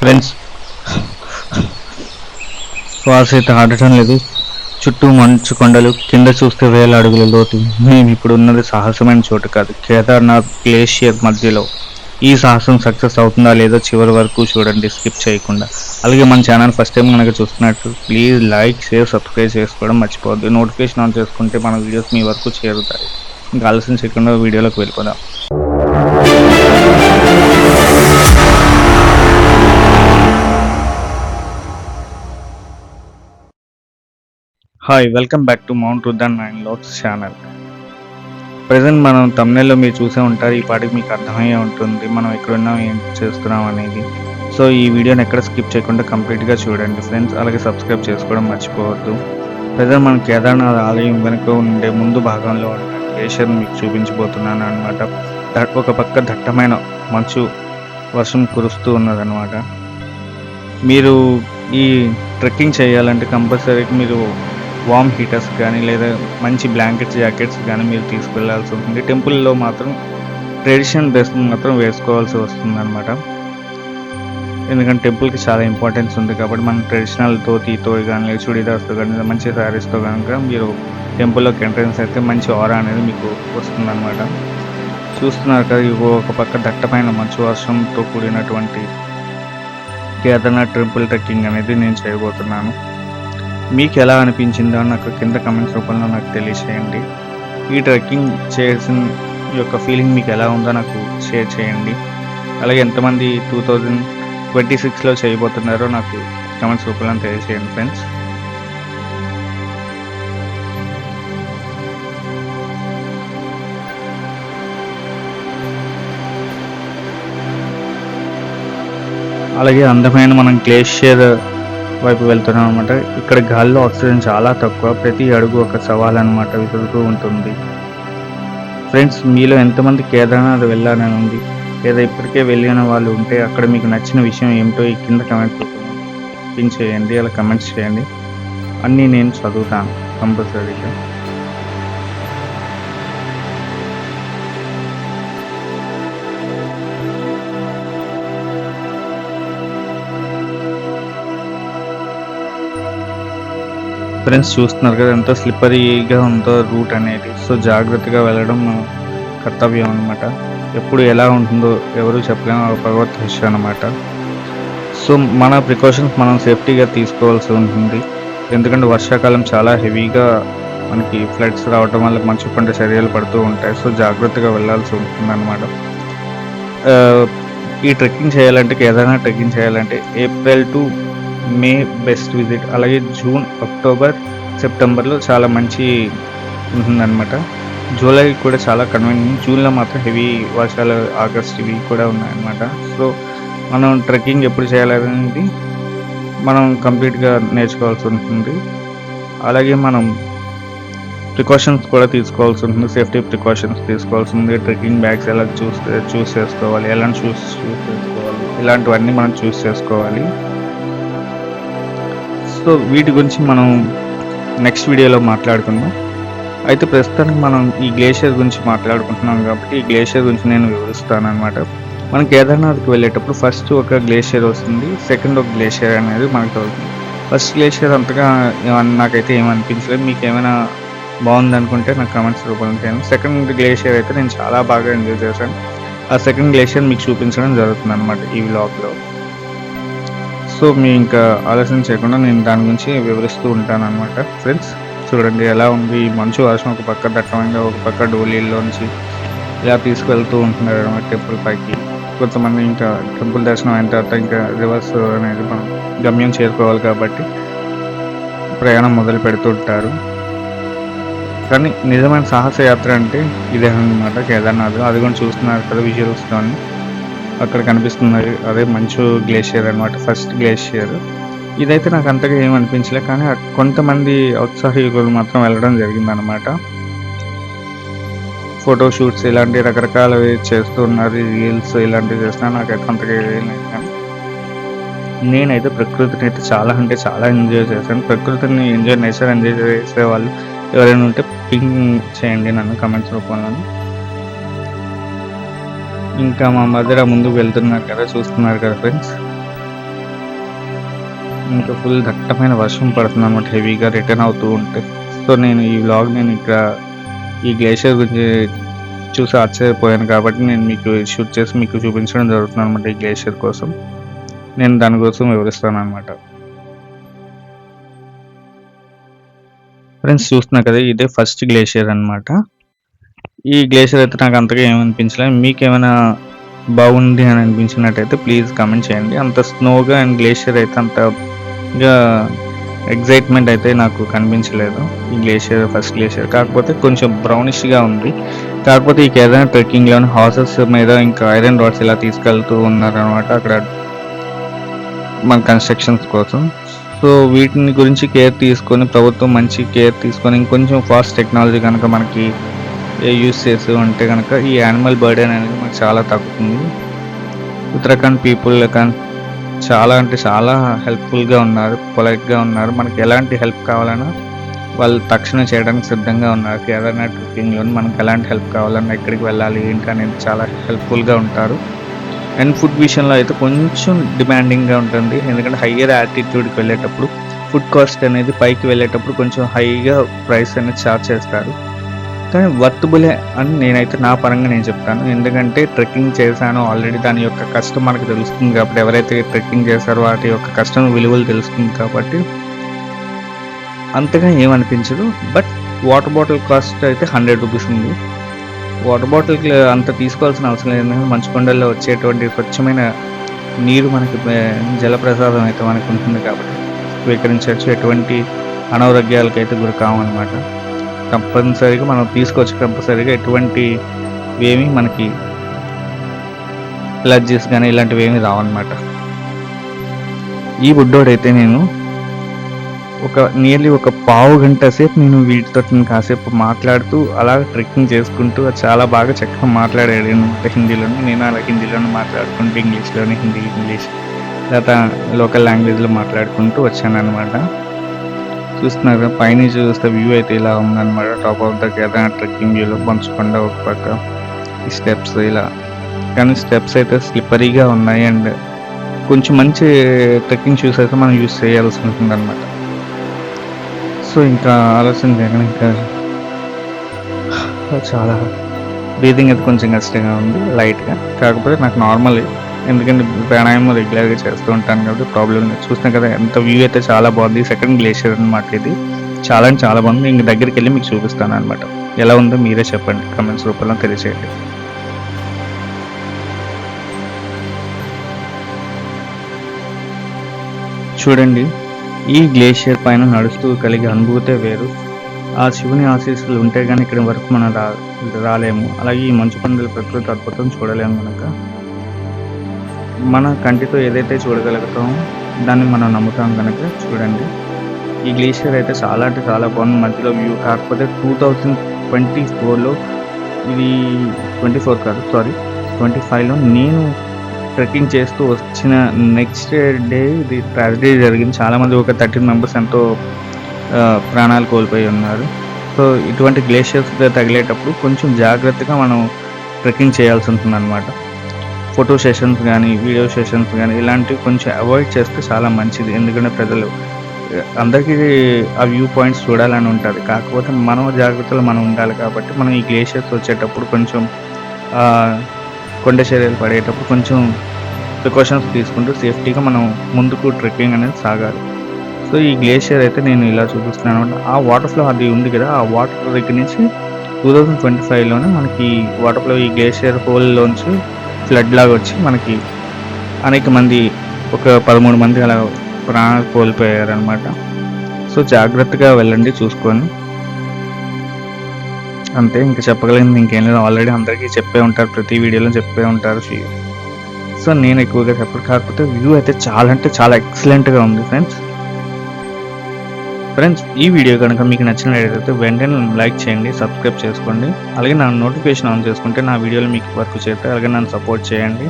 Friends శ్వాస అయితే ఆడటం లేదు. చుట్టూ మంచు కొండలు కింద చూస్తే వేల అడుగుల లోతు. మేము ఇప్పుడు ఉన్నది సాహసమైన చోటు కాదు. కేదార్నాథ్ గ్లేషియర్ మధ్యలో. ఈ సాహసం సక్సెస్ అవుతుందా లేదో చివరి వరకు చూడండి. స్కిప్ చేయకుండా. అలాగే మన ఛానల్ ఫస్ట్ టైం కనుక చూస్తున్నట్టు ప్లీజ్ లైక్ షేర్ సబ్స్క్రైబ్ చేసుకోవడం మర్చిపోవద్దు. నోటిఫికేషన్ ఆన్ చేసుకుంటే మన వీడియోస్ మీ వరకు చేరుతాయి. ఇంకా ఆలస్యం చేయకుండా వీడియోలోకి వెళ్ళిపోదాం. Hi welcome back to Mount రుద్దన్ నైన్ లోట్స్ ఛానల్ ప్రజెంట్ మనం తమిళలో మీరు చూసే ఉంటారు ఈ పాటికి మీకు అర్థమయ్యే ఉంటుంది మనం ఎక్కడున్నాం ఏం చేస్తున్నాం అనేది. సో ఈ వీడియోని ఎక్కడ స్కిప్ చేయకుండా కంప్లీట్గా చూడండి ఫ్రెండ్స్ అలాగే సబ్స్క్రైబ్ చేసుకోవడం మర్చిపోవద్దు. ప్రజెంట్ మన కేదార్నాథ్ ఆలయం వెనుక ఉండే ముందు భాగంలో ఉన్న గ్లేషియర్ని మీకు చూపించబోతున్నాను అనమాట ఒక పక్క దట్టమైన మంచు వర్షం కురుస్తూ ఉన్నదనమాట మీరు ఈ ట్రెక్కింగ్ చేయాలంటే కంపల్సరీ మీరు వామ్ హీటర్స్ కానీ లేదా మంచి బ్లాంకెట్స్ జాకెట్స్ కానీ మీరు తీసుకెళ్ళాల్సి ఉంటుంది. టెంపుల్లో మాత్రం ట్రెడిషనల్ డ్రెస్ మాత్రం వేసుకోవాల్సి వస్తుంది అనమాట ఎందుకంటే టెంపుల్కి చాలా ఇంపార్టెన్స్ ఉంది కాబట్టి మనం ట్రెడిషనల్ ధోతితో కానీ లేదా చుడీదార్స్తో కానీ మంచి శారీస్తో కనుక మీరు టెంపుల్లోకి ఎంట్రన్స్ అయితే మంచి ఆరా అనేది మీకు వస్తుంది అనమాట చూస్తున్నారు కదా ఇవి ఒక పక్క దట్టమైన మంచు వర్షంతో కూడినటువంటి కేదార్నాథ్ టెంపుల్ ట్రెక్కింగ్ అనేది నేను చేయబోతున్నాను. మీకు ఎలా అనిపించిందో నాకు కింద కమెంట్స్ రూపంలో నాకు తెలియచేయండి. ఈ ట్రెక్కింగ్ చేసిన యొక్క ఫీలింగ్ మీకు ఎలా ఉందో నాకు షేర్ చేయండి. అలాగే ఎంతమంది టూ థౌజండ్ ట్వంటీ సిక్స్లో చేయబోతున్నారో నాకు కమెంట్స్ రూపంలో తెలియచేయండి ఫ్రెండ్స్ అలాగే అందమైన మనం గ్లేషియర్ వైపు వెళ్తున్నాం అనమాట ఇక్కడ గాలిలో ఆక్సిజన్ చాలా తక్కువ. ప్రతి అడుగు ఒక సవాల్ అనమాట విసురుతూ ఉంటుంది. ఫ్రెండ్స్ మీలో ఎంతమంది కేదార్నాథ్ వెళ్ళాలని ఉంది? లేదా ఇప్పటికే వెళ్ళిన వాళ్ళు ఉంటే అక్కడ మీకు నచ్చిన విషయం ఏమిటో ఈ కింద కమెంట్ పిన్ చేయండి అలా కమెంట్స్ చేయండి. అన్నీ నేను చదువుతాను. కంపల్సరీగా. ఫ్రెండ్స్ చూస్తున్నారు కదా ఎంత స్లిప్పరీగా ఉందో రూట్ అనేది. సో జాగ్రత్తగా వెళ్ళడం మన కర్తవ్యం అనమాట ఎప్పుడు ఎలా ఉంటుందో ఎవరు చెప్పలేము భగవత్ విషయం అనమాట సో మన ప్రికాషన్స్ మనం సేఫ్టీగా తీసుకోవాల్సి ఉంటుంది. ఎందుకంటే వర్షాకాలం చాలా హెవీగా మనకి ఫ్లడ్స్ రావడం వల్ల మంచు పంట చర్యలు పడుతూ ఉంటాయి. సో జాగ్రత్తగా వెళ్ళాల్సి ఉంటుంది అనమాట uh, ఈ ట్రెక్కింగ్ చేయాలంటే ఏదైనా ట్రెక్కింగ్ చేయాలంటే April to May best visit. అలాగే జూన్ అక్టోబర్ సెప్టెంబర్లో చాలా మంచి ఉంటుందన్నమాట. జూలై కూడా చాలా కన్వీనియంట్ జూన్లో మాత్రం హెవీ వర్షాలు ఆగస్ట్ ఇవి కూడా ఉన్నాయన్నమాట. సో మనం ట్రెక్కింగ్ ఎప్పుడు చేయాలనేది మనం కంప్లీట్గా నేర్చుకోవాల్సి ఉంటుంది. అలాగే మనం ప్రికాషన్స్ కూడా తీసుకోవాల్సి ఉంటుంది. సేఫ్టీ ప్రికాషన్స్ తీసుకోవాల్సి ఉంది. ట్రెక్కింగ్ బ్యాగ్స్ ఎలా చూస్ చూస్ చేసుకోవాలి ఎలా చూస్ చూస్ చేసుకోవాలి ఇలాంటివన్నీ మనం చూస్ చేసుకోవాలి. సో వీటి గురించి మనం నెక్స్ట్ వీడియోలో మాట్లాడుకుందాం. అయితే ప్రస్తుతానికి మనం ఈ గ్లేషియర్ గురించి మాట్లాడుకుంటున్నాం కాబట్టి ఈ గ్లేషియర్ గురించి నేను వివరిస్తాను అనమాట మనం కేదార్నాథ్కి వెళ్ళేటప్పుడు ఫస్ట్ ఒక గ్లేషియర్ వస్తుంది సెకండ్ ఒక గ్లేషియర్ అనేది మనకు అవుతుంది. ఫస్ట్ గ్లేషియర్ అంతగా నాకైతే ఏమనిపించలేదు మీకు ఏమైనా బాగుంది అనుకుంటే నాకు కమెంట్స్ రూపంలో చేయను సెకండ్ గ్లేషియర్ అయితే నేను చాలా బాగా ఎంజాయ్ చేశాను. ఆ సెకండ్ గ్లేషియర్ మీకు చూపించడం జరుగుతుంది అనమాట ఈ వ్లాగ్లో సో మీ ఇంకా ఆలోచన చేయకుండా నేను దాని గురించి వివరిస్తూ ఉంటాను అనమాట ఫ్రెండ్స్ చూడండి ఎలా ఉంది ఈ మంచు వర్షం ఒక పక్క దట్టమంగా ఒక పక్క డోలీల్లోంచి ఇలా తీసుకెళ్తూ ఉంటున్నారు అనమాట టెంపుల్ పైకి. కొంతమంది ఇంకా టెంపుల్ దర్శనం అయిన తర్వాత ఇంకా రివర్స్ అనేది మనం గమ్యం చేరుకోవాలి కాబట్టి ప్రయాణం మొదలు పెడుతుంటారు కానీ నిజమైన సాహస యాత్ర అంటే ఇదే అనమాట కేదార్నాథ్. అది కూడా చూస్తున్నారు కదా విజువల్స్తో అక్కడ కనిపిస్తున్నది. అదే మంచు గ్లేషియర్ అనమాట ఫస్ట్ గ్లేషియర్ ఇదైతే నాకు అంతగా ఏమనిపించలే కానీ కొంతమంది ఉత్సాహయుగులు మాత్రం వెళ్ళడం జరిగింది అనమాట ఫోటో షూట్స్ ఇలాంటి రకరకాలవి చేస్తున్నారు రీల్స్ ఇలాంటివి చేస్తున్నా నాకైతే అంతగా కానీ నేనైతే ప్రకృతిని అయితే చాలా అంటే చాలా ఎంజాయ్ చేశాను. ప్రకృతిని ఎంజాయ్ నేచర్ ఎంజాయ్ చేసే వాళ్ళు ఎవరైనా ఉంటే పింక్ చేయండి నన్ను కమెంట్స్ రూపంలో ఇంకా మా మదర్ ముందుకు వెళ్తున్నారు కదా చూస్తున్నారు కదా ఫ్రెండ్స్ ఇంకా ఫుల్ దట్టమైన వర్షం పడుతుంది అనమాట హెవీగా రిటర్న్ అవుతూ ఉంటే. సో నేను ఈ వ్లాగ్ నేను ఇక్కడ ఈ గ్లేషియర్ గురించి చూసి ఆశ్చర్యపోయాను కాబట్టి నేను మీకు షూట్ చేసి మీకు చూపించడం జరుగుతుంది అనమాట ఈ గ్లేషియర్ కోసం. నేను దానికోసం వివరిస్తాను అనమాట ఫ్రెండ్స్ చూస్తున్నా కదా ఇదే ఫస్ట్ గ్లేషియర్ అన్నమాట. ఈ గ్లేషియర్ అయితే నాకు అంతగా ఏమనిపించలేదు మీకు ఏమైనా బాగుంది అని అనిపించినట్టయితే ప్లీజ్ కమెంట్ చేయండి. అంత స్నోగా అండ్ గ్లేషియర్ అయితే అంత ఎగ్జైట్మెంట్ అయితే నాకు కనిపించలేదు. ఈ గ్లేషియర్ ఫస్ట్ గ్లేషియర్ కాకపోతే కొంచెం బ్రౌనిష్గా ఉంది. కాకపోతే ఈ కేదార్ ట్రెక్కింగ్లోని హార్సెస్ మీద ఇంకా ఐరన్ రాడ్స్ ఇలా తీసుకెళ్తూ ఉన్నారనమాట అక్కడ మన కన్స్ట్రక్షన్స్ కోసం. సో వీటిని గురించి కేర్ తీసుకొని ప్రభుత్వం మంచి కేర్ తీసుకొని ఇంకొంచెం ఫాస్ట్ టెక్నాలజీ కనుక మనకి యూస్ చేస్తూ ఉంటే కనుక ఈ యానిమల్ బర్డెన్ అనేది మనకు చాలా తగ్గుతుంది. ఉత్తరాఖండ్ పీపుల్ కానీ చాలా అంటే చాలా హెల్ప్ఫుల్గా ఉన్నారు పొలైట్గా ఉన్నారు. మనకి ఎలాంటి హెల్ప్ కావాలన్నా వాళ్ళు తక్షణం చేయడానికి సిద్ధంగా ఉన్నారు. కేదార్నాథ్ ట్రెక్కింగ్లో మనకి ఎలాంటి హెల్ప్ కావాలన్నా ఎక్కడికి వెళ్ళాలి ఏంటి అనేది చాలా హెల్ప్ఫుల్గా ఉంటారు. అండ్ ఫుడ్ విషయంలో అయితే కొంచెం డిమాండింగ్గా ఉంటుంది. ఎందుకంటే హయ్యర్ యాటిట్యూడ్కి వెళ్ళేటప్పుడు ఫుడ్ కాస్ట్ అనేది పైకి వెళ్ళేటప్పుడు కొంచెం హైగా ప్రైస్ అనేది చార్జ్ చేస్తారు. కానీ వర్తబులే అని నేనైతే నా పరంగా నేను చెప్తాను. ఎందుకంటే ట్రెక్కింగ్ చేశాను ఆల్రెడీ దాని యొక్క కష్టం మనకు తెలుస్తుంది కాబట్టి ఎవరైతే ట్రెక్కింగ్ చేశారో వాటి యొక్క కష్టం విలువలు తెలుస్తుంది కాబట్టి అంతగా ఏమనిపించదు. బట్ వాటర్ బాటిల్ కాస్ట్ అయితే హండ్రెడ్ రూపీస్ ఉంది. వాటర్ బాటిల్ అంత తీసుకోవాల్సిన అవసరం లేదు. ఎందుకంటే వచ్చేటువంటి స్వచ్ఛమైన నీరు మనకి జలప్రసాదం అయితే మనకు ఉంటుంది కాబట్టి స్వీకరించవచ్చు. ఎటువంటి అనారోగ్యాలకైతే అయితే గురి కావన్నమాట. కంపల్సరీగా మనం తీసుకోవచ్చు. కంపల్సరీగా ఎటువంటి ఏమి మనకి ఎలర్జీస్ కానీ ఇలాంటివి ఏమి రావన్నమాట. ఈ బుడ్డోడైతే నేను ఒక నియర్లీ ఒక పావు గంట సేపు నేను వీటితో కాసేపు మాట్లాడుతూ అలా ట్రెక్కింగ్ చేసుకుంటూ చాలా బాగా చక్కగా మాట్లాడాడు అనమాట హిందీలోనే. నేను అలా హిందీలోనే మాట్లాడుకుంటూ ఇంగ్లీష్లోనే హిందీ ఇంగ్లీష్ లేదా లోకల్ లాంగ్వేజ్లో మాట్లాడుకుంటూ వచ్చాను అనమాట చూస్తున్నారు పైన పైనుంచి చూస్తే వ్యూ అయితే ఇలా ఉందన్నమాట. Top of the Kedar trekking వ్యూలో పంచుకొండ ఒక పక్క. ఈ స్టెప్స్ ఇలా. కానీ స్టెప్స్ అయితే స్లిప్పరీగా ఉన్నాయి అండ్ కొంచెం మంచి ట్రెక్కింగ్ షూస్ అయితే మనం యూస్ చేయాల్సి ఉంటుంది అనమాట సో ఇంకా ఆలోచన చేయగానే ఇంకా చాలా. బ్రీతింగ్ అయితే కొంచెం కష్టంగా ఉంది లైట్గా కాకపోతే నాకు నార్మల్ ఎందుకంటే ప్రాణాయామం రెగ్యులర్గా చేస్తూ ఉంటాను కాబట్టి ప్రాబ్లం లేదు. చూస్తాను కదా ఎంత వ్యూ అయితే చాలా బాగుంది. సెకండ్ గ్లేషియర్ అనమాట ఇది. చాలా అంటే చాలా బాగుంది. ఇంక దగ్గరికి వెళ్ళి మీకు చూపిస్తాను అనమాట ఎలా ఉందో మీరే చెప్పండి. కమెంట్స్ రూపంలో తెలియచేయండి. చూడండి ఈ గ్లేషియర్ పైన నడుస్తూ కలిగే అనుభూతే వేరు. ఆ శివుని ఆశీస్సులు ఉంటే కానీ ఇక్కడి వరకు మనం రా రాలేము. అలాగే ఈ మంచు కొండల ప్రకృతి అద్భుతం చూడలేము కనుక మన కంటితో ఏదైతే చూడగలుగుతామో దాన్ని మనం నమ్ముతాం కనుక చూడండి. ఈ గ్లేషియర్ అయితే చాలా అంటే చాలా బాగుంది. మధ్యలో వ్యూ కాకపోతే టూ థౌజండ్ ట్వంటీ ఫోర్లో ఇది ట్వంటీ ఫోర్ కాదు సారీ ట్వంటీ ఫైవ్లో నేను ట్రెక్కింగ్ చేస్తూ వచ్చిన నెక్స్ట్ డే ఇది ట్రాజడీ జరిగింది. చాలామంది ఒక థర్టీన్ మెంబర్స్ ఎంతో ప్రాణాలు కోల్పోయి ఉన్నారు. సో ఇటువంటి గ్లేషియర్స్ తగిలేటప్పుడు కొంచెం జాగ్రత్తగా మనం ట్రెక్కింగ్ చేయాల్సి ఉంటుంది అనమాట ఫోటో సెషన్స్ కానీ వీడియో సెషన్స్ కానీ ఇలాంటివి కొంచెం అవాయిడ్ చేస్తే చాలా మంచిది. ఎందుకంటే ప్రజలు అందరికీ ఆ వ్యూ పాయింట్స్ చూడాలని ఉంటుంది. కాకపోతే మనం జాగ్రత్తలు మనం ఉండాలి కాబట్టి మనం ఈ గ్లేషియర్స్ వచ్చేటప్పుడు కొంచెం కొండ చర్యలు పడేటప్పుడు కొంచెం ప్రికాషన్స్ తీసుకుంటూ సేఫ్టీగా మనం ముందుకు ట్రెక్కింగ్ అనేది సాగాలి. సో ఈ గ్లేషియర్ అయితే నేను ఇలా చూపిస్తున్నాను అనమాట. ఆ వాటర్ ఫ్లో అది ఉంది కదా ఆ వాటర్ దగ్గర నుంచి టూ థౌజండ్ ట్వంటీ ఫైవ్లోనే మనకి వాటర్ ఫ్లో ఈ గ్లేషియర్ హోల్లోంచి ఫ్లడ్ లాగా వచ్చి మనకి అనేక మంది ఒక పదమూడు మంది అలా ప్రాణాలు కోల్పోయారనమాట సో జాగ్రత్తగా వెళ్ళండి చూసుకొని. అంతే ఇంకా చెప్పగలిగింది ఇంకేం లేదు. ఆల్రెడీ అందరికీ చెప్పే ఉంటారు ప్రతి వీడియోలో చెప్పే ఉంటారు సో నేను ఎక్కువగా చెప్పను. కాకపోతే వ్యూ అయితే చాలా అంటే చాలా ఎక్సలెంట్గా ఉంది ఫ్రెండ్స్ ఫ్రెండ్స్ ఈ వీడియో కనుక మీకు నచ్చినట్లయితే వెంటనే లైక్ చేయండి సబ్స్క్రైబ్ చేసుకోండి. అలాగే నా నోటిఫికేషన్ ఆన్ చేసుకుంటే నా వీడియోలు మీకు వర్క్ చేస్తే అలాగే నన్ను సపోర్ట్ చేయండి.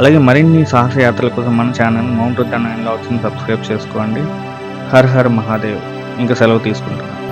అలాగే మరిన్ని సాహస యాత్రల కోసం మన channel Mount Uddana option subscribe చేసుకోండి. హర్ హర్ మహాదేవ్. ఇంకా సెలవు తీసుకుంటాను